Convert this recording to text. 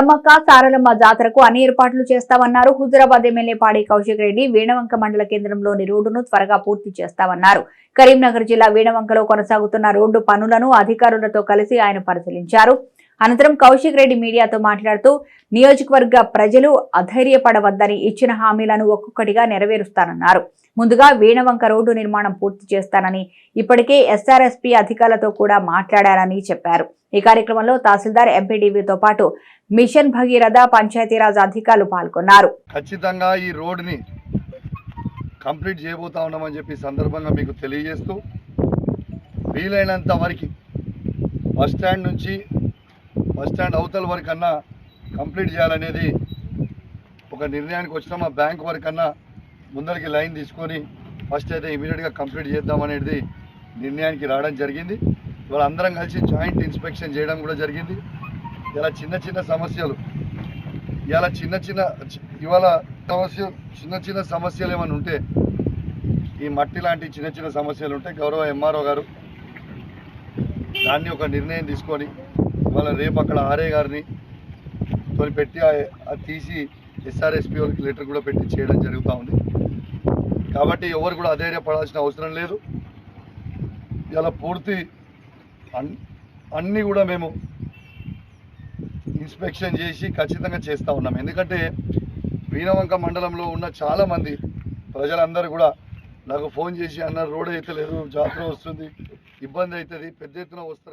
సమ్మక్క సారలమ్మ జాతరకు అన్ని ఏర్పాట్లు చేస్తామన్నారు. హుజురాబాద్ ఎమ్మెల్యే పాడి కౌశిక్ రెడ్డి వీణవంక మండల కేంద్రంలోని రోడ్డును త్వరగా పూర్తి చేస్తామన్నారు. కరీంనగర్ జిల్లా వీణవంకలో కొనసాగుతున్న రోడ్డు పనులను అధికారులతో కలిసి ఆయన పరిశీలించారు. అనంతరం కౌశిక్ రెడ్డి మీడియాతో మాట్లాడుతూ నియోజకవర్గ ప్రజలు అధైర్యపడవద్దని ఇచ్చిన హామీలను ఒక్కొక్కటిగా నెరవేరుస్తానన్నారు. ముందుగా వీణవంక రోడ్డు నిర్మాణం పూర్తి చేస్తానని ఇప్పటికే ఎస్ఆర్ఎస్పీ అధికారులతో కూడా మాట్లాడారని చెప్పారు. ఈ కార్యక్రమంలో తహసీల్దార్ ఎంపీడీవీతో పాటు మిషన్ భగీరథ పంచాయతీరాజ్ అధికారులు పాల్గొన్నారు. ఖచ్చితంగా ఈ రోడ్ని కంప్లీట్ చేయబోతా ఉన్నామని చెప్పి సందర్భంగా మీకు తెలియజేస్తూ వీలైనంత వరకు బస్ స్టాండ్ నుంచి స్టాండ్ అవతల వరకు అన్నా కంప్లీట్ చేయాలనేది ఒక నిర్ణయానికి వచ్చిన మా బ్యాంక్ వరకు అన్నా ముందరికి లైన్ తీసుకొని ఫస్ట్ అయితే ఇమీడియట్గా కంప్లీట్ చేద్దామనేది నిర్ణయానికి రావడం జరిగింది. ఇవాళ అందరం కలిసి జాయింట్ ఇన్స్పెక్షన్ చేయడం కూడా జరిగింది. ఇలా చిన్న చిన్న సమస్యలు ఇవాళ చిన్న చిన్న ఇవాళ సమస్య చిన్న చిన్న సమస్యలు ఏమైనా ఉంటే ఈ మట్టి లాంటి చిన్న చిన్న సమస్యలు ఉంటే గౌరవ ఎంఆర్ఓ గారు దాన్ని ఒక నిర్ణయం తీసుకొని ఇవాళ రేపు అక్కడ ఆర్ఏ గారిని తోని పెట్టి అది తీసి ఎస్ఆర్ఎస్పీ వాళ్ళకి లెటర్ కూడా పెట్టి చేయడం జరుగుతూ ఉంది. కాబట్టి ఎవరు కూడా అధైర్యపడాల్సిన అవసరం లేదు. ఇలా పూర్తి అన్ అన్నీ కూడా మేము ఇన్స్పెక్షన్ చేసి ఖచ్చితంగా చేస్తూ ఉన్నాం. ఎందుకంటే వీణవంక మండలంలో ఉన్న చాలామంది ప్రజలందరూ కూడా నాకు ఫోన్ చేసి అన్నారు రోడ్ అయితే లేదు జాతర వస్తుంది ఇబ్బంది అవుతుంది పెద్ద ఎత్తున వస్తారు.